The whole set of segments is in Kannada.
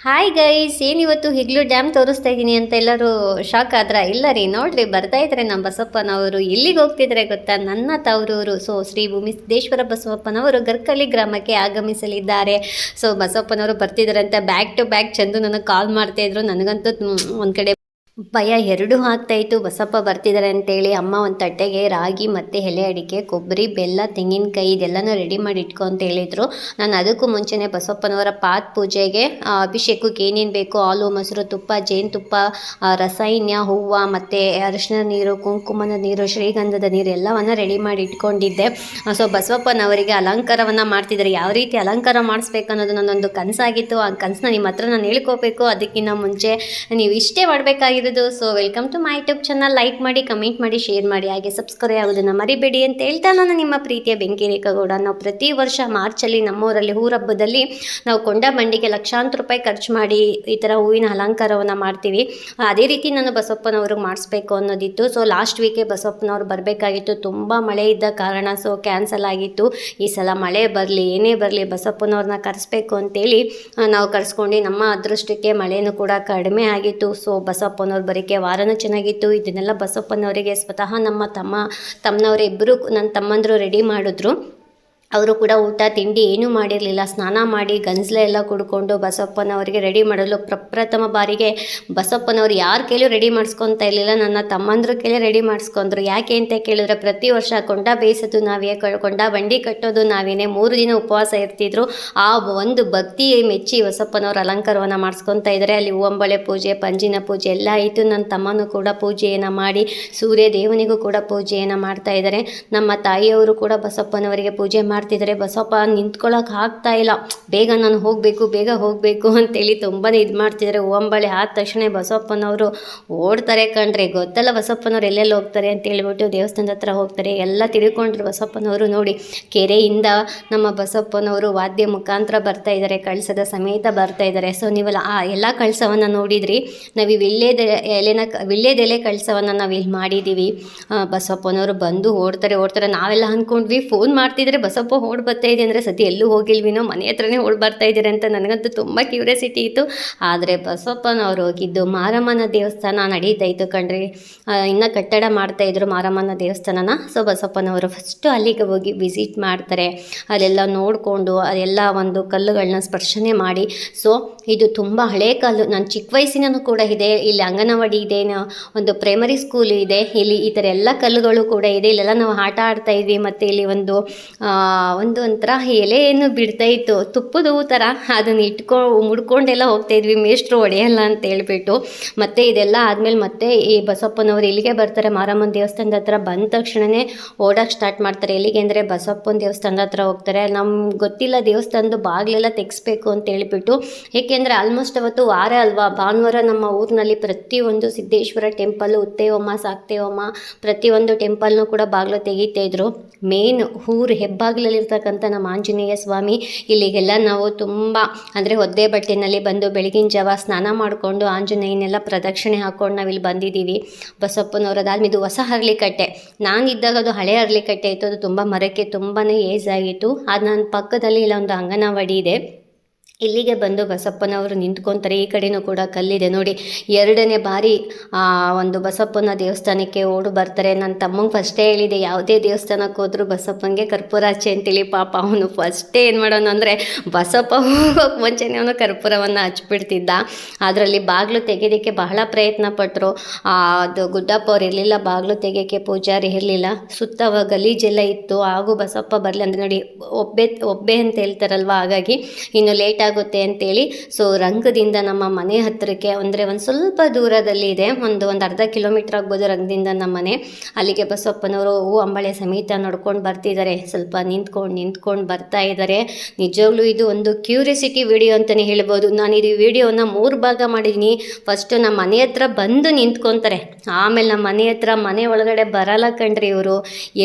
ಹಾಯ್ ಗೈಸ್ ಏನಿವತ್ತು ಹಿಗ್ಲು ಡ್ಯಾಮ್ ತೋರಿಸ್ತಾ ಇದ್ದೀನಿ ಅಂತ ಎಲ್ಲರೂ ಶಾಕ್ ಆದ್ರ ಇಲ್ಲ ರೀ? ನೋಡ್ರಿ, ಬರ್ತಾ ಇದ್ರೆ ನಮ್ಮ ಬಸಪ್ಪನವರು ಎಲ್ಲಿಗೆ ಹೋಗ್ತಿದ್ರೆ ಗೊತ್ತಾ? ನನ್ನ ತವರೂರು. ಸೊ ಶ್ರೀ ಭೂಮಿ ಸಿದ್ದೇಶ್ವರ ಬಸವಪ್ಪನವರು ಗರ್ಕಲಿ ಗ್ರಾಮಕ್ಕೆ ಆಗಮಿಸಲಿದ್ದಾರೆ. ಸೊ ಬಸಪ್ಪನವರು ಬರ್ತಿದ್ದಾರೆ ಅಂತ ಬ್ಯಾಕ್ ಟು ಬ್ಯಾಕ್ ಚಂದು ನನಗೆ ಕಾಲ್ ಮಾಡ್ತಾ ಇದ್ರು. ನನಗಂತೂ ಒಂದು ಕಡೆ ಭಯ ಎರಡೂ ಆಗ್ತಾಯಿತ್ತು. ಬಸಪ್ಪ ಬರ್ತಿದ್ದಾರೆ ಅಂತೇಳಿ ಅಮ್ಮ ಒಂದು ತಟ್ಟೆಗೆ ರಾಗಿ ಮತ್ತು ಎಲೆ ಅಡಿಕೆ, ಕೊಬ್ಬರಿ, ಬೆಲ್ಲ, ತೆಂಗಿನಕಾಯಿ ಇದೆಲ್ಲನೂ ರೆಡಿ ಮಾಡಿ ಇಟ್ಕೊ ಅಂತ ಹೇಳಿದರು. ನಾನು ಅದಕ್ಕೂ ಮುಂಚೆನೇ ಬಸಪ್ಪನವರ ಪಾತ್ ಪೂಜೆಗೆ ಅಭಿಷೇಕಕ್ಕೆ ಏನೇನು ಬೇಕೋ ಹಾಲು, ಮೊಸರು, ತುಪ್ಪ, ಜೇನುತುಪ್ಪ ರಸಾಯನ, ಹೂವು ಮತ್ತು ಅರಿಶಿನ ನೀರು, ಕುಂಕುಮದ ನೀರು, ಶ್ರೀಗಂಧದ ನೀರು ಎಲ್ಲವನ್ನು ರೆಡಿ ಮಾಡಿ ಇಟ್ಕೊಂಡಿದ್ದೆ. ಸೊ ಬಸವಪ್ಪನವರಿಗೆ ಅಲಂಕಾರವನ್ನು ಮಾಡ್ತಿದ್ದಾರೆ ಯಾವ ರೀತಿ ಅಲಂಕಾರ ಮಾಡಿಸ್ಬೇಕು ಅನ್ನೋದು ನನ್ನೊಂದು ಕನಸಾಗಿತ್ತು. ಆ ಕನಸನ್ನ ನಿಮ್ಮ ಹತ್ರ ನಾನು ಹೇಳ್ಕೋಬೇಕು. ಅದಕ್ಕಿಂತ ಮುಂಚೆ ನೀವು ಇಷ್ಟೇ ಮಾಡಬೇಕಾಗಿರೋದು so welcome to my YouTube channel like ಮಾಡಿ ಕಮೆಂಟ್ ಮಾಡಿ ಶೇರ್ ಮಾಡಿ. ಹಾಗೆ ಸಬ್ಸ್ಕ್ರೈಬ್ ಆಗೋದನ್ನು ಮರಿಬೇಡಿ ಅಂತ ಹೇಳ್ತಾ ನಾನು ನಿಮ್ಮ ಪ್ರೀತಿಯ ಬೆಂಕಿ ರೇಖಾಗೌಡ ನಾವು ಪ್ರತಿ ವರ್ಷ ಮಾರ್ಚಲ್ಲಿ ನಮ್ಮೂರಲ್ಲಿ ಹೂರಬ್ಬದಲ್ಲಿ ನಾವು ಕೊಂಡ ಬಂಡಿಗೆ ಲಕ್ಷಾಂತರ ರೂಪಾಯಿ ಖರ್ಚು ಮಾಡಿ ಈ ಥರ ಹೂವಿನ ಅಲಂಕಾರವನ್ನು ಮಾಡ್ತೀವಿ. ಅದೇ ರೀತಿ ನಾನು ಬಸಪ್ಪನವ್ರಿಗೆ ಮಾಡಿಸ್ಬೇಕು ಅನ್ನೋದಿತ್ತು. ಸೊ ಲಾಸ್ಟ್ ವೀಕೆ ಬಸವಪ್ಪನವ್ರು ಬರಬೇಕಾಗಿತ್ತು. ತುಂಬ ಮಳೆ ಇದ್ದ ಕಾರಣ ಸೊ ಕ್ಯಾನ್ಸಲ್ ಆಗಿತ್ತು. ಈ ಸಲ ಮಳೆ ಬರಲಿ, ಏನೇ ಬರಲಿ ಬಸಪ್ಪನವ್ರನ್ನ ಕರೆಸ್ಬೇಕು ಅಂತೇಳಿ ನಾವು ಕರೆಸ್ಕೊಂಡು ನಮ್ಮ ಅದೃಷ್ಟಕ್ಕೆ ಮಳೆನೂ ಕೂಡ ಕಡಿಮೆ ಆಗಿತ್ತು. ಸೊ ಬಸಪ್ಪನವ್ರು ಬರೀಕೆ ವಾರನೂ ಚೆನ್ನಾಗಿತ್ತು. ಇದನ್ನೆಲ್ಲ ಬಸಪ್ಪನವರಿಗೆ ಸ್ವತಃ ನಮ್ಮ ತಮ್ಮ ತಮ್ಮನವ್ರ ಇಬ್ಬರು ನನ್ನ ತಮ್ಮಂದರು ರೆಡಿ ಮಾಡಿದ್ರು. ಅವರು ಕೂಡ ಊಟ, ತಿಂಡಿ ಏನೂ ಮಾಡಿರಲಿಲ್ಲ. ಸ್ನಾನ ಮಾಡಿ ಗಂಜ್ಲೆ ಎಲ್ಲ ಕುಡ್ಕೊಂಡು ಬಸಪ್ಪನವರಿಗೆ ರೆಡಿ ಮಾಡಲು ಪ್ರಪ್ರಥಮ ಬಾರಿಗೆ ಬಸಪ್ಪನವರು ಯಾರ ಕೇಳಿ ರೆಡಿ ಮಾಡಿಸ್ಕೊತಾ ಇರಲಿಲ್ಲ. ನನ್ನ ತಮ್ಮಂದ್ರ ಕೇಳಿ ರೆಡಿ ಮಾಡಿಸ್ಕೊಂಡ್ರು. ಯಾಕೆ ಅಂತ ಕೇಳಿದ್ರೆ ಪ್ರತಿ ವರ್ಷ ಕೊಂಡ ಬೇಯಿಸೋದು ನಾವೇ ಕೊಂಡ ಬಂಡಿ ಕಟ್ಟೋದು ನಾವೇನೇ. ಮೂರು ದಿನ ಉಪವಾಸ ಇರ್ತಿದ್ರು. ಆ ಒಂದು ಭಕ್ತಿ ಮೆಚ್ಚಿ ಬಸಪ್ಪನವರು ಅಲಂಕಾರವನ್ನು ಮಾಡಿಸ್ಕೊತಾ ಇದ್ದಾರೆ. ಅಲ್ಲಿ ಹೂವಂಬಳೆ ಪೂಜೆ, ಪಂಜಿನ ಪೂಜೆ ಎಲ್ಲ ಆಯಿತು. ನನ್ನ ತಮ್ಮನೂ ಕೂಡ ಪೂಜೆಯನ್ನು ಮಾಡಿ ಸೂರ್ಯ ದೇವನಿಗೂ ಕೂಡ ಪೂಜೆಯನ್ನು ಮಾಡ್ತಾ ಇದ್ದಾರೆ. ನಮ್ಮ ತಾಯಿಯವರು ಕೂಡ ಬಸಪ್ಪನವರಿಗೆ ಪೂಜೆ ಮಾಡ್ತಿದ್ದಾರೆ ಬಸಪ್ಪ ನಿಂತ್ಕೊಳ್ಳೋಕೆ ಆಗ್ತಾ ಇಲ್ಲ. ಬೇಗ ನಾನು ಹೋಗಬೇಕು, ಬೇಗ ಹೋಗಬೇಕು ಅಂತೇಳಿ ತುಂಬಾ ಇದು ಮಾಡ್ತಿದ್ದಾರೆ ಓಂಬಳೆ ಆದ ತಕ್ಷಣ ಬಸಪ್ಪನವರು ಓಡ್ತಾರೆ ಕಣ್ರಿ. ಗೊತ್ತಲ್ಲ ಬಸಪ್ಪನವ್ರು ಎಲ್ಲೆಲ್ಲಿ ಹೋಗ್ತಾರೆ ಅಂತ ಹೇಳ್ಬಿಟ್ಟು ದೇವಸ್ಥಾನದ ಹತ್ರ ಹೋಗ್ತಾರೆ. ಎಲ್ಲ ತಿಳ್ಕೊಂಡ್ರು ಬಸಪ್ಪನವರು ನೋಡಿ. ಕೆರೆಯಿಂದ ನಮ್ಮ ಬಸಪ್ಪನವರು ವಾದ್ಯ ಮುಖಾಂತರ ಬರ್ತಾ ಇದ್ದಾರೆ ಕಳಸದ ಸಮೇತ ಬರ್ತಾ ಇದ್ದಾರೆ ಸೊ ನೀವೆಲ್ಲ ಆ ಎಲ್ಲ ಕಳಸವನ್ನು ನೋಡಿದ್ರಿ. ನಾವು ಈ ವಿಳ್ಯದ ಎಲೆನ ವಿಳ್ಯದೆಲೆ ಕಳಸವನ್ನು ನಾವು ಇಲ್ಲಿ ಮಾಡಿದ್ದೀವಿ ಬಸಪ್ಪನವರು ಬಂದು ಓಡ್ತಾರೆ ಓಡ್ತಾರೆ. ನಾವೆಲ್ಲ ಅಂದ್ಕೊಂಡ್ವಿ ಫೋನ್ ಮಾಡ್ತಿದ್ರೆ ಬಸಪ್ಪ ಓಡ್ ಬರ್ತಾ ಇದೆ ಅಂದರೆ ಸತಿ ಎಲ್ಲೂ ಹೋಗಿಲ್ವಿನೋ? ಮನೆ ಹತ್ರನೇ ಓಡ್ ಬರ್ತಾ ಇದ್ದಾರೆ ಅಂತ ನನಗಂತೂ ತುಂಬ ಕ್ಯೂರಿಯಾಸಿಟಿ ಇತ್ತು. ಆದರೆ ಬಸಪ್ಪನವರು ಹೋಗಿದ್ದು ಮಾರಮ್ಮನ ದೇವಸ್ಥಾನ ನಡೀತಾ ಇತ್ತು ಕಣ್ರಿ ಇನ್ನು ಕಟ್ಟಡ ಮಾಡ್ತಾ ಇದ್ರು ಮಾರಮ್ಮನ ದೇವಸ್ಥಾನನ. ಸೊ ಬಸಪ್ಪನವರು ಫಸ್ಟು ಅಲ್ಲಿಗೆ ಹೋಗಿ ವಿಸಿಟ್ ಮಾಡ್ತಾರೆ. ಅಲ್ಲೆಲ್ಲ ನೋಡಿಕೊಂಡು ಅದೆಲ್ಲ ಒಂದು ಕಲ್ಲುಗಳನ್ನ ಸ್ಪರ್ಶನೆ ಮಾಡಿ. ಸೊ ಇದು ತುಂಬ ಹಳೆ ಕಾಲು. ನಾನು ಚಿಕ್ಕ ವಯಸ್ಸಿನೂ ಕೂಡ ಇದೆ, ಇಲ್ಲಿ ಅಂಗನವಾಡಿ ಇದೆ ಒಂದು ಪ್ರೈಮರಿ ಸ್ಕೂಲ್ ಇದೆ, ಇಲ್ಲಿ ಈ ಥರ ಎಲ್ಲ ಕಲ್ಲುಗಳು ಕೂಡ ಇದೆ. ಇಲ್ಲೆಲ್ಲ ನಾವು ಆಟ ಆಡ್ತಾ ಇದ್ವಿ, ಮತ್ತು ಇಲ್ಲಿ ಒಂದು ಒಂದು ಒಂಥರ ಎಲೆಯನ್ನು ಬಿಡ್ತಾ ಇತ್ತು. ತುಪ್ಪದ ಥರ ಅದನ್ನು ಇಟ್ಕೊ, ಮುಡ್ಕೊಂಡೆಲ್ಲ ಹೋಗ್ತಾ ಇದ್ವಿ. ಮೇಷ್ಟ್ರು ಹೊಡೆಯಲ್ಲ ಅಂತ ಹೇಳಿಬಿಟ್ಟು. ಮತ್ತೆ ಇದೆಲ್ಲ ಆದಮೇಲೆ ಮತ್ತೆ ಈ ಬಸಪ್ಪನವರು ಇಲ್ಲಿಗೆ ಬರ್ತಾರೆ. ಮಾರಮ್ಮನ ದೇವಸ್ಥಾನದ ಹತ್ರ ಬಂದ ತಕ್ಷಣವೇ ಓಡೋಕೆ ಸ್ಟಾರ್ಟ್ ಮಾಡ್ತಾರೆ. ಎಲ್ಲಿಗೆ ಅಂದರೆ ಬಸಪ್ಪನ ದೇವಸ್ಥಾನದ ಹತ್ರ ಹೋಗ್ತಾರೆ. ನಮ್ಗೆ ಗೊತ್ತಿಲ್ಲ ದೇವಸ್ಥಾನದ ಬಾಗಿಲೆಲ್ಲ ತೆಗಿಸ್ಬೇಕು ಅಂತ ಹೇಳ್ಬಿಟ್ಟು ಏಕೆಂದರೆ ಆಲ್ಮೋಸ್ಟ್ ಅವತ್ತು ವಾರ ಅಲ್ವಾ? ಭಾನುವಾರ ನಮ್ಮ ಊರಿನಲ್ಲಿ ಪ್ರತಿಯೊಂದು ಸಿದ್ದೇಶ್ವರ ಟೆಂಪಲ್ ಉತ್ತೇವಮ್ಮ, ಸಾಕ್ತೇವಮ್ಮ ಪ್ರತಿಯೊಂದು ಟೆಂಪಲ್ನೂ ಕೂಡ ಬಾಗಿಲು ತೆಗಿತಾ ಇದ್ರು. ಮೇನ್ ಊರು ಹೆಬ್ಬಾಗಿಲಲ್ಲಿರ್ತಕ್ಕಂಥ ನಮ್ಮ ಆಂಜನೇಯ ಸ್ವಾಮಿ, ಇಲ್ಲಿಗೆಲ್ಲ ನಾವು ತುಂಬ ಅಂದರೆ ಒದ್ದೆ ಬಟ್ಟೆನಲ್ಲಿ ಬಂದು ಬೆಳಗಿನ ಜಾವ ಸ್ನಾನ ಮಾಡಿಕೊಂಡು ಆಂಜನೇಯನೆಲ್ಲ ಪ್ರದಕ್ಷಿಣೆ ಹಾಕ್ಕೊಂಡು ನಾವಿಲ್ಲಿ ಬಂದಿದ್ದೀವಿ. ಬಸಪ್ಪನವರದಾದ್ಮೇಲೆ ಇದು ಹೊಸ ಹರಳಿಕಟ್ಟೆ ನಾನಿದ್ದಾಗ ಅದು ಹಳೆ ಹರಳಿಕಟ್ಟೆ ಇತ್ತು. ಅದು ತುಂಬ ಮರಕ್ಕೆ ತುಂಬಾ ಏಜ್ ಆಗಿತ್ತು. ಅದು ನನ್ನ ಪಕ್ಕದಲ್ಲಿ ಇಲ್ಲೊಂದು ಅಂಗನವಾಡಿ ಇದೆ. ಇಲ್ಲಿಗೆ ಬಂದು ಬಸಪ್ಪನವರು ನಿಂತ್ಕೊತಾರೆ. ಈ ಕಡೆನೂ ಕೂಡ ಕಲ್ಲಿದೆ. ನೋಡಿ, ಎರಡನೇ ಬಾರಿ, ಆ, ಒಂದು ಬಸಪ್ಪನ ದೇವಸ್ಥಾನಕ್ಕೆ ಓಡು ಬರ್ತಾರೆ. ನನ್ನ ತಮ್ಮಂಗೆ ಫಸ್ಟೇ ಹೇಳಿದೆ, ಯಾವುದೇ ದೇವಸ್ಥಾನಕ್ಕೆ ಹೋದ್ರು ಬಸಪ್ಪನಿಗೆ ಕರ್ಪೂರಾಚೆ ಅಂತೇಳಿ ಪಾಪ ಅವನು ಫಸ್ಟೇ ಏನು ಮಾಡೋನು ಅಂದರೆ, ಬಸಪ್ಪ ಹೋಗೋಕೆ ಮುಂಚೆನೇ ಅವನು ಕರ್ಪೂರವನ್ನು ಹಚ್ಬಿಡ್ತಿದ್ದ. ಅದರಲ್ಲಿ ಬಾಗಿಲು ತೆಗೆಯೋದಕ್ಕೆ ಬಹಳ ಪ್ರಯತ್ನ ಪಟ್ಟರು ಅದು ಗುಡ್ಡಪ್ಪ ಅವ್ರು ಇರಲಿಲ್ಲ, ಬಾಗಿಲು ತೆಗೆಯೋಕ್ಕೆ ಪೂಜಾರಿ ಇರಲಿಲ್ಲ. ಸುತ್ತ ಗಲೀಜೆಲ್ಲ ಇತ್ತು. ಹಾಗೂ ಬಸಪ್ಪ ಬರಲಿ ಅಂದರೆ ನೋಡಿ, ಒಬ್ಬೆ ಒಬ್ಬೆ ಅಂತ ಹೇಳ್ತಾರಲ್ವ? ಹಾಗಾಗಿ, ಇನ್ನು ಲೇಟ್ ಆಗುತ್ತೆ ಅಂತೇಳಿ. ಸೊ ರಂಗದಿಂದ ನಮ್ಮ ಮನೆ ಹತ್ತಿರಕ್ಕೆ ಅಂದರೆ ಒಂದು ಸ್ವಲ್ಪ ದೂರದಲ್ಲಿ ಇದೆ. ಒಂದು ಒಂದು ಅರ್ಧ ಕಿಲೋಮೀಟರ್ ಆಗ್ಬೋದು ರಂಗದಿಂದ ನಮ್ಮ ಮನೆ. ಅಲ್ಲಿಗೆ ಬಸಪ್ಪನವರು ಹೂ ಅಂಬಳೆ ಸಮೇತ ನೋಡ್ಕೊಂಡು ಬರ್ತಿದ್ದಾರೆ. ಸ್ವಲ್ಪ ನಿಂತ್ಕೊಂಡು ನಿಂತ್ಕೊಂಡು ಬರ್ತಾ ಇದ್ದಾರೆ. ನಿಜವಾಗ್ಲೂ ಇದು ಒಂದು ಕ್ಯೂರಿಯಾಸಿಟಿ ವಿಡಿಯೋ ಅಂತಲೇ ಹೇಳ್ಬೋದು. ನಾನು ಇದು ವಿಡಿಯೋನ ಮೂರು ಭಾಗ ಮಾಡಿದ್ದೀನಿ ಫಸ್ಟು ನಮ್ಮ ಮನೆ ಹತ್ರ ಬಂದು ನಿಂತ್ಕೊತಾರೆ. ಆಮೇಲೆ ನಮ್ಮ ಮನೆ ಹತ್ರ ಮನೆ ಒಳಗಡೆ ಬರಲ್ಲ ಕಣ್ರಿ ಇವರು.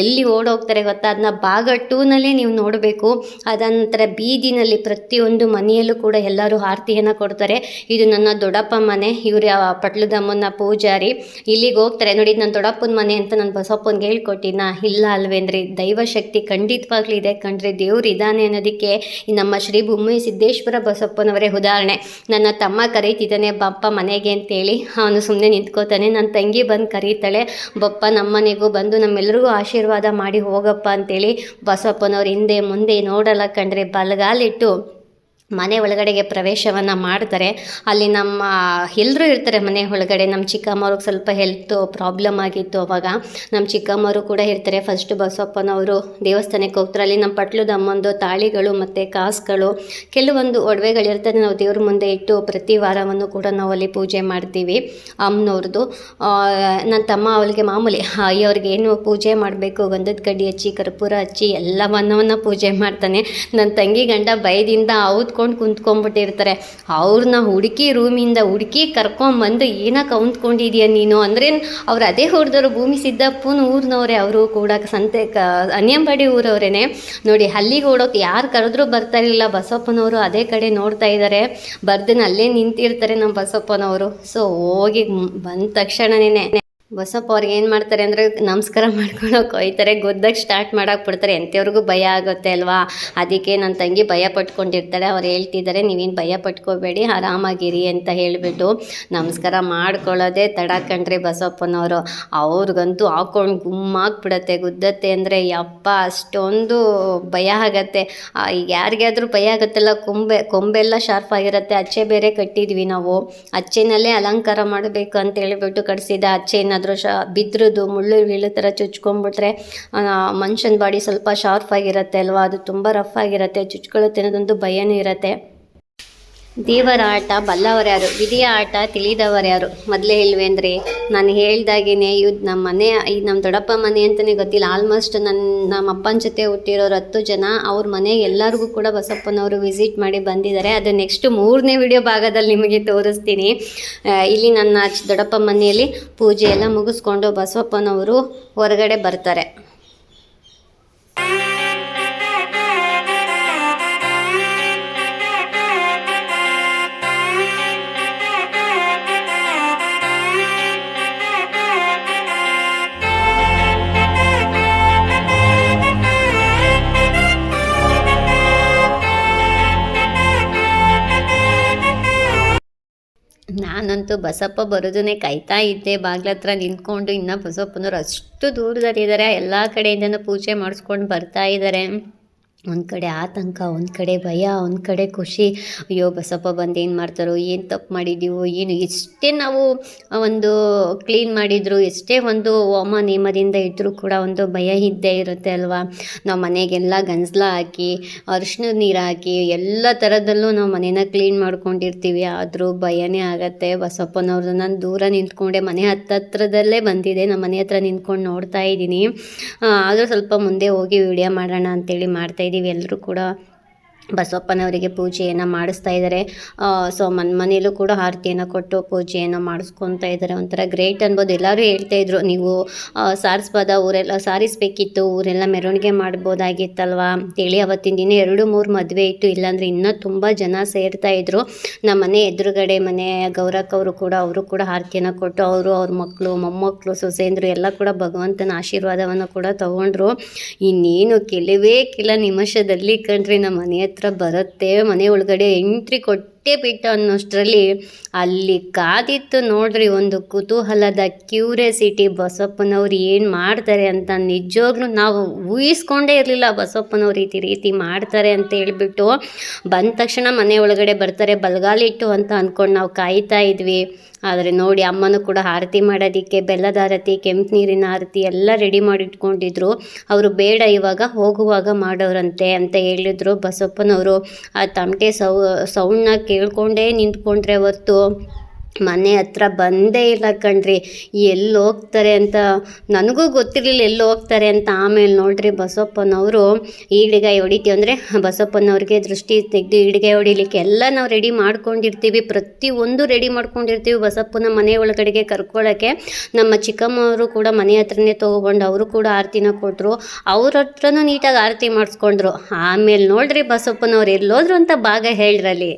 ಎಲ್ಲಿ ಓಡೋಗ್ತಾರೆ ಗೊತ್ತಾ? ಅದನ್ನ ಭಾಗ ಟೂನಲ್ಲೇ ನೀವು ನೋಡಬೇಕು. ಅದಂತರ ಬೀದಿನಲ್ಲಿ ಪ್ರತಿಯೊಂದು ಮನೆ ಮನೆಯಲ್ಲೂ ಕೂಡ ಎಲ್ಲರೂ ಆರತಿಯನ್ನು ಕೊಡ್ತಾರೆ. ಇದು ನನ್ನ ದೊಡ್ಡಪ್ಪ ಮನೆ. ಇವರು ಪಟ್ಲದಮ್ಮನ ಪೂಜಾರಿ. ಇಲ್ಲಿಗೆ ಹೋಗ್ತಾರೆ. ನೋಡಿ ನನ್ನ ದೊಡ್ಡಪ್ಪನ ಮನೆ ಅಂತ ನಾನು ಬಸಪ್ಪನಿಗೆ ಹೇಳ್ಕೊಟ್ಟಿನ ಇಲ್ಲ ಅಲ್ವೇಂದ್ರೆ ದೈವಶಕ್ತಿ ಖಂಡಿತವಾಗ್ಲೂ ಇದೆ ಕಣ್ರಿ ದೇವ್ರು ಇದ್ದಾನೆ ಅನ್ನೋದಕ್ಕೆ ನಮ್ಮ ಶ್ರೀ ಭೂಮಿ ಸಿದ್ದೇಶ್ವರ ಬಸಪ್ಪನವರೇ ಉದಾಹರಣೆ. ನನ್ನ ತಮ್ಮ ಕರೀತಿದ್ದಾನೆ, ಬಪ್ಪ, ಮನೆಗೆ ಅಂತೇಳಿ ಅವನು ಸುಮ್ಮನೆ ನಿಂತ್ಕೋತಾನೆ. ನನ್ನ ತಂಗಿ ಬಂದು ಕರೀತಾಳೆ, ಬಪ್ಪ ನಮ್ಮನೆಗೂ ಬಂದು ನಮ್ಮೆಲ್ಲರಿಗೂ ಆಶೀರ್ವಾದ ಮಾಡಿ ಹೋಗಪ್ಪ ಅಂತೇಳಿ ಬಸಪ್ಪನವ್ರು ಹಿಂದೆ ಮುಂದೆ ನೋಡಲ್ಲ. ಕಂಡ್ರೆ ಬಲಗಾಲಿಟ್ಟು ಮನೆ ಒಳಗಡೆಗೆ ಪ್ರವೇಶವನ್ನು ಮಾಡ್ತಾರೆ. ಅಲ್ಲಿ ನಮ್ಮ ಎಲ್ಲರೂ ಇರ್ತಾರೆ ಮನೆ ಒಳಗಡೆ. ನಮ್ಮ ಚಿಕ್ಕಮ್ಮವ್ರಿಗೆ ಸ್ವಲ್ಪ ಹೆಲ್ತ್ ಪ್ರಾಬ್ಲಮ್ ಆಗಿತ್ತು ಅವಾಗ. ನಮ್ಮ ಚಿಕ್ಕಮ್ಮವರು ಕೂಡ ಇರ್ತಾರೆ. ಫಸ್ಟ್ ಬಸಪ್ಪನವರು ದೇವಸ್ಥಾನಕ್ಕೆ ಹೋಗ್ತಾರೆ. ಅಲ್ಲಿ ನಮ್ಮ ಪಟ್ಲದ ಅಮ್ಮಂದು ತಾಳಿಗಳು ಮತ್ತು ಕಾಸುಗಳು, ಕೆಲವೊಂದು ಒಡವೆಗಳಿರ್ತದೆ ನಾವು ದೇವ್ರ ಮುಂದೆ ಇಟ್ಟು ಪ್ರತಿ ವಾರವನ್ನು ಕೂಡ ನಾವು ಅಲ್ಲಿ ಪೂಜೆ ಮಾಡ್ತೀವಿ ಅಮ್ಮನವ್ರದ್ದು. ನನ್ನ ತಮ್ಮ ಅವಳಿಗೆ ಮಾಮೂಲಿ ಅಯ್ಯವ್ರಿಗೆ ಏನು ಪೂಜೆ ಮಾಡಬೇಕು? ಗಂಧದ ಕಡ್ಡಿ ಹಚ್ಚಿ ಕರ್ಪೂರ ಹಚ್ಚಿ ಎಲ್ಲವನ್ನವನ್ನ ಪೂಜೆ ಮಾಡ್ತಾನೆ. ನನ್ನ ತಂಗಿ ಗಂಡ ಭಯದಿಂದ ಔದ್ಕೊಂಡು ಕುಂತ್ಕೊಂಡ್ಬಿಟ್ಟಿರ್ತಾರೆ. ಅವ್ರನ್ನ ಹುಡುಕಿ ರೂಮಿಂದ ಹುಡುಕಿ ಕರ್ಕೊಂಬಂದು ಏನಕ್ಕೆ ಕೌಂತ್ಕೊಂಡಿದ್ಯಾ ನೀನು? ಅಂದ್ರೆ ಅವ್ರು ಅದೇ ಊರ್ದವ್ರು, ಭೂಮಿ ಸಿದ್ದಪ್ಪನ ಊರಿನವ್ರೆ ಅವರು ಕೂಡ. ಸಂತೆ ಕ, ಅನ್ಯಂಬಾಡಿ ಊರವರೇನೆ. ನೋಡಿ ಅಲ್ಲಿಗೆ ಓಡೋಕೆ ಯಾರು ಕರೆದ್ರೂ ಬರ್ತಾ ಇರಲಿಲ್ಲ. ಬಸಪ್ಪನವರು ಅದೇ ಕಡೆ ನೋಡ್ತಾ ಇದ್ದಾರೆ ಬರ್ದನ ಅಲ್ಲೇ ನಿಂತಿರ್ತಾರೆ ನಮ್ಮ ಬಸಪ್ಪನವರು. ಸೊ ಹೋಗಿ ಬಂದ ತಕ್ಷಣನೇ ಬಸಪ್ಪ ಅವ್ರಿಗೆ ಏನು ಮಾಡ್ತಾರೆ ಅಂದರೆ ನಮಸ್ಕಾರ ಮಾಡ್ಕೊಳಕ್ಕೆ ಹೋಯ್ತಾರೆ ಗೊದ್ದಕ್ಕೆ ಸ್ಟಾರ್ಟ್ ಮಾಡಕ್ಕೆ ಬಿಡ್ತಾರೆ. ಎಂಥವ್ರಿಗೂ ಭಯ ಆಗುತ್ತೆ ಅಲ್ವಾ? ಅದಕ್ಕೆ ನನ್ನ ತಂಗಿ ಭಯ ಪಟ್ಕೊಂಡಿರ್ತಾಳೆ. ಅವ್ರು ಹೇಳ್ತಿದ್ದಾರೆ, ನೀವೇನು ಭಯ ಪಟ್ಕೋಬೇಡಿ, ಆರಾಮಾಗಿರಿ ಅಂತ ಹೇಳಿಬಿಟ್ಟು ನಮಸ್ಕಾರ ಮಾಡ್ಕೊಳ್ಳೋದೇ ತಡ ಕಣ್ರಿ ಬಸಪ್ಪನವರು. ಅವ್ರಿಗಂತೂ ಹಾಕೊಂಡು ಗುಮ್ಮಾಗ್ಬಿಡತ್ತೆ ಗುದ್ದತ್ತೆ ಅಂದರೆ ಯಪ್ಪ, ಅಷ್ಟೊಂದು ಭಯ ಆಗತ್ತೆ. ಯಾರಿಗಾದರೂ ಭಯ ಆಗುತ್ತಲ್ಲ, ಕೊಂಬೆ, ಕೊಂಬೆಲ್ಲ ಶಾರ್ಪ್ ಆಗಿರುತ್ತೆ. ಅಚ್ಚೆ ಬೇರೆ ಕಟ್ಟಿದ್ವಿ ನಾವು. ಅಚ್ಚೆನಲ್ಲೇ ಅಲಂಕಾರ ಮಾಡಬೇಕು ಅಂತ ಹೇಳಿಬಿಟ್ಟು ಕಟ್ಸಿದ ಅಚ್ಚೆ ಏನಾದರೂ ಶ ಬಿದ್ರದ್ದು ಮುಳ್ಳು ಬೀಳೋ ಥರ ಚುಚ್ಕೊಂಡ್ಬಿಟ್ರೆ ಮನುಷ್ಯನ ಬಾಡಿ ಸ್ವಲ್ಪ ಶಾರ್ಪ್ ಆಗಿರುತ್ತೆ ಅಲ್ವಾ? ಅದು ತುಂಬ ರಫ್ ಆಗಿರುತ್ತೆ. ಚುಚ್ಕೊಳ್ಳುತ್ತೆ ಅನ್ನೋದೊಂದು ಭಯನೂ ಇರುತ್ತೆ. ದೇವರ ಆಟ ಬಲ್ಲವರ್ಯಾರು ವಿಧಿಯ ಆಟ ತಿಳಿದವರ್ಯಾರು ಮೊದಲೇ ಇಲ್ವೇಂದ್ರಿ ನಾನು ಹೇಳ್ದಾಗೇನೆ ಇವ್ ನಮ್ಮ ಮನೆ, ಈ ನಮ್ಮ ದೊಡ್ಡಪ್ಪ ಮನೆ ಅಂತಲೇ ಗೊತ್ತಿಲ್ಲ. ಆಲ್ಮೋಸ್ಟ್ ನನ್ನ ನಮ್ಮ ಅಪ್ಪನ ಜೊತೆ ಹುಟ್ಟಿರೋರು ಹತ್ತು ಜನ, ಅವ್ರ ಮನೆ ಎಲ್ಲರಿಗೂ ಕೂಡ ಬಸಪ್ಪನವರು ವಿಸಿಟ್ ಮಾಡಿ ಬಂದಿದ್ದಾರೆ ಅದು ನೆಕ್ಸ್ಟ್ ಮೂರನೇ ವಿಡಿಯೋ ಭಾಗದಲ್ಲಿ ನಿಮಗೆ ತೋರಿಸ್ತೀನಿ. ಇಲ್ಲಿ ನನ್ನ ದೊಡ್ಡಪ್ಪ ಮನೆಯಲ್ಲಿ ಪೂಜೆ ಎಲ್ಲ ಮುಗಿಸ್ಕೊಂಡು ಬಸವಪ್ಪನವರು ಹೊರಗಡೆ ಬರ್ತಾರೆ. ನಾನಂತೂ ಬಸಪ್ಪ ಬರೋದನ್ನೇ ಕಾಯ್ತಾ ಇದ್ದೆ. ಬಾಗ್ಲ ಹತ್ರ ನಿಂತ್ಕೊಂಡು ಇನ್ನು ಬಸಪ್ಪನವ್ರು ಅಷ್ಟು ದೂರದಲ್ಲಿದ್ದಾರೆ. ಎಲ್ಲ ಕಡೆಯಿಂದನೂ ಪೂಜೆ ಮಾಡಿಸ್ಕೊಂಡು ಬರ್ತಾ ಇದ್ದಾರೆ ಒಂದು ಕಡೆ ಆತಂಕ, ಒಂದು ಕಡೆ ಭಯ, ಒಂದು ಕಡೆ ಖುಷಿ. ಅಯ್ಯೋ ಬಸಪ್ಪ ಬಂದು ಏನು ಮಾಡ್ತಾರೋ, ಏನು ತಪ್ಪು ಮಾಡಿದ್ದೀವೋ, ಏನು? ಎಷ್ಟೇ ನಾವು ಒಂದು ಕ್ಲೀನ್ ಮಾಡಿದ್ರು, ಎಷ್ಟೇ ಒಂದು ಹೋಮ ನೇಮದಿಂದ ಇದ್ದರೂ ಕೂಡ ಒಂದು ಭಯ ಇದ್ದೇ ಇರುತ್ತೆ ಅಲ್ವಾ? ನಾವು ಮನೆಗೆಲ್ಲ ಗಂಜಲ ಹಾಕಿ ಅರಿಶಿನ ನೀರು ಹಾಕಿ, ಎಲ್ಲ ಥರದಲ್ಲೂ ನಾವು ಮನೇನ ಕ್ಲೀನ್ ಮಾಡ್ಕೊಂಡಿರ್ತೀವಿ. ಆದರೂ ಭಯನೇ ಆಗತ್ತೆ. ಬಸಪ್ಪನವ್ರದ್ದು ನಾನು ದೂರ ನಿಂತ್ಕೊಂಡೆ, ಮನೆ ಹತ್ತತ್ರದಲ್ಲೇ ಬಂದಿದೆ. ನಮ್ಮ ಮನೆ ಹತ್ರ ನಿಂತ್ಕೊಂಡು ನೋಡ್ತಾ ಇದ್ದೀನಿ. ಆದರೂ ಸ್ವಲ್ಪ ಮುಂದೆ ಹೋಗಿ ವಿಡಿಯೋ ಮಾಡೋಣ ಅಂತೇಳಿ ಮಾಡ್ತಾ ಇದ್ದೀವಿ ಎಲ್ಲರೂ ಕೂಡ. ಬಸವಪ್ಪನವರಿಗೆ ಪೂಜೆಯನ್ನು ಮಾಡಿಸ್ತಾ ಇದ್ದಾರೆ. ಸೊ ಮನ್ ಮನೇಲೂ ಕೂಡ ಆರತಿಯನ್ನು ಕೊಟ್ಟು ಪೂಜೆಯನ್ನು ಮಾಡಿಸ್ಕೊತಾ ಇದ್ದಾರೆ. ಒಂಥರ ಗ್ರೇಟ್ ಅನ್ಬೋದು. ಎಲ್ಲರೂ ಹೇಳ್ತಾ ಇದ್ರು, ನೀವು ಸಾರಿಸ್ಬೋದ? ಊರೆಲ್ಲ ಸಾರಿಸ್ಬೇಕಿತ್ತು. ಊರೆಲ್ಲ ಮೆರವಣಿಗೆ ಮಾಡ್ಬೋದಾಗಿತ್ತಲ್ವಾ? ಅಂತೇಳಿ ಅವತ್ತಿನ ದಿನ ಎರಡು, ಮೂರು ಮದುವೆ ಇತ್ತು. ಇಲ್ಲಾಂದರೆ ಇನ್ನೂ ತುಂಬ ಜನ ಸೇರ್ತಾ ಇದ್ರು. ನಮ್ಮ ಮನೆ ಎದುರುಗಡೆ ಮನೆ ಗೌರಕ್ಕ ಅವರು ಕೂಡ ಅವರು ಕೂಡ ಆರತಿಯನ್ನು ಕೊಟ್ಟು ಅವರು, ಅವ್ರ ಮಕ್ಕಳು ಮೊಮ್ಮಕ್ಕಳು ಸೊಸೇಂದ್ರು ಎಲ್ಲ ಕೂಡ ಭಗವಂತನ ಆಶೀರ್ವಾದವನ್ನು ಕೂಡ ತಗೊಂಡ್ರು. ಇನ್ನೇನು, ಕೆಲವೇ ಕೆಲ ನಿಮಿಷದಲ್ಲಿ ಕಣ್ರಿ ನಮ್ಮ ಮನೆ ಹತ್ರ ಬರುತ್ತೆ. ಮನೆ ಒಳಗಡೆ ಎಂಟ್ರಿ ಕೊಟ್ಟೇ ಬಿಟ್ಟು ಅನ್ನೋಷ್ಟರಲ್ಲಿ ಅಲ್ಲಿ ಕಾದಿತ್ತು ನೋಡ್ರಿ ಒಂದು ಕುತೂಹಲದ ಕ್ಯೂರಿಯಾಸಿಟಿ ಬಸಪ್ಪನವ್ರು ಏನು ಮಾಡ್ತಾರೆ ಅಂತ ನಿಜವಾಗ್ಲೂ ನಾವು ಊಹಿಸ್ಕೊಂಡೇ ಇರಲಿಲ್ಲ ಬಸಪ್ಪನವ್ರು ರೀತಿ ರೀತಿ ಮಾಡ್ತಾರೆ ಅಂತ ಹೇಳಿಬಿಟ್ಟು. ಬಂದ ತಕ್ಷಣ ಮನೆ ಒಳಗಡೆ ಬರ್ತಾರೆ ಬಲಗಾಲಿಟ್ಟು ಅಂತ ಅಂದ್ಕೊಂಡು ನಾವು ಕಾಯ್ತಾ ಇದ್ವಿ. ಆದರೆ ನೋಡಿ ಅಮ್ಮನೂ ಕೂಡ ಆರತಿ ಮಾಡೋದಕ್ಕೆ, ಬೆಲ್ಲದ ಆರತಿ, ಕೆಂಪು ನೀರಿನ ಆರತಿ ಎಲ್ಲ ರೆಡಿ ಮಾಡಿ ಇಟ್ಕೊಂಡಿದ್ರು ಅವರು ಬೇಡ ಇವಾಗ, ಹೋಗುವಾಗ ಮಾಡೋರಂತೆ ಅಂತ ಹೇಳಿದ್ರು. ಬಸಪ್ಪನವರು ಆ ತಮಟೆ ಸೌ, ಸೌಂಡ್ನ ಕೇಳಿಕೊಂಡೇ ನಿಂತ್ಕೊಂಡ್ರೆ ಹೊರ್ತು ಮನೆ ಹತ್ರ ಬಂದೇ ಇಲ್ಲ ಕಣ್ರಿ. ಎಲ್ಲಿ ಹೋಗ್ತಾರೆ ಅಂತ ನನಗೂ ಗೊತ್ತಿರಲಿಲ್ಲ ಎಲ್ಲಿ ಹೋಗ್ತಾರೆ ಅಂತ. ಆಮೇಲೆ ನೋಡ್ರಿ ಬಸವಪ್ಪನವರು ಈಡಿಗಾಯಿ ಹೊಡಿತೀವಿ ಅಂದರೆ ಬಸಪ್ಪನವ್ರಿಗೆ ದೃಷ್ಟಿ ತೆಗೆದು ಈಡಿಗಾಯಿ ಹೊಡಿಲಿಕ್ಕೆ ಎಲ್ಲ ನಾವು ರೆಡಿ ಮಾಡ್ಕೊಂಡಿರ್ತೀವಿ. ಪ್ರತಿಯೊಂದು ರೆಡಿ ಮಾಡ್ಕೊಂಡಿರ್ತೀವಿ ಬಸಪ್ಪನ ಮನೆ ಒಳಗಡೆಗೆ ಕರ್ಕೊಳ್ಳೋಕ್ಕೆ ನಮ್ಮ ಚಿಕ್ಕಮ್ಮವರು ಕೂಡ ಮನೆ ಹತ್ರನೇ ತೊಗೊಂಡು ಅವರು ಕೂಡ ಆರತಿನ ಕೊಟ್ಟರು ಅವ್ರ ಹತ್ರನೂ ನೀಟಾಗಿ ಆರತಿ ಮಾಡಿಸ್ಕೊಂಡ್ರು. ಆಮೇಲೆ ನೋಡ್ರಿ ಬಸಪ್ಪನವ್ರು ಎಲ್ಲೋದ್ರು ಅಂತ ಭಾಗ ಹೇಳ್ರಲ್ಲಿ.